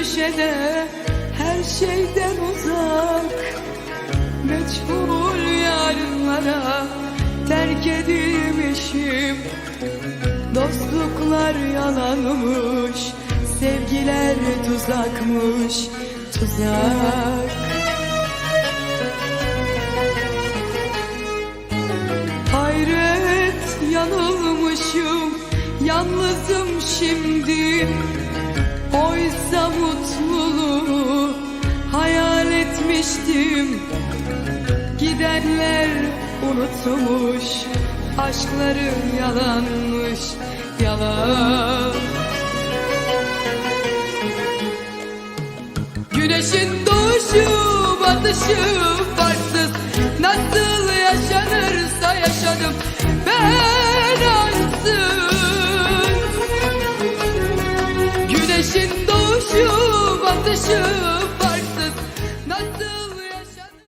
köşede her şeyden uzak. Meçhul yarınlara terk edilmişim. Dostluklar yalanmış, sevgiler tuzakmış, tuzak. Hayret yanılmışım, yalnızım şimdi Oysa mutluluğu hayal etmiştim. Gidenler unutmuş, aşkları yalanmış, yalan. Güneşin doğuşu, batışı farksız. Nasıl yaşanırsa yaşadım Güneşin doğuşu, batışı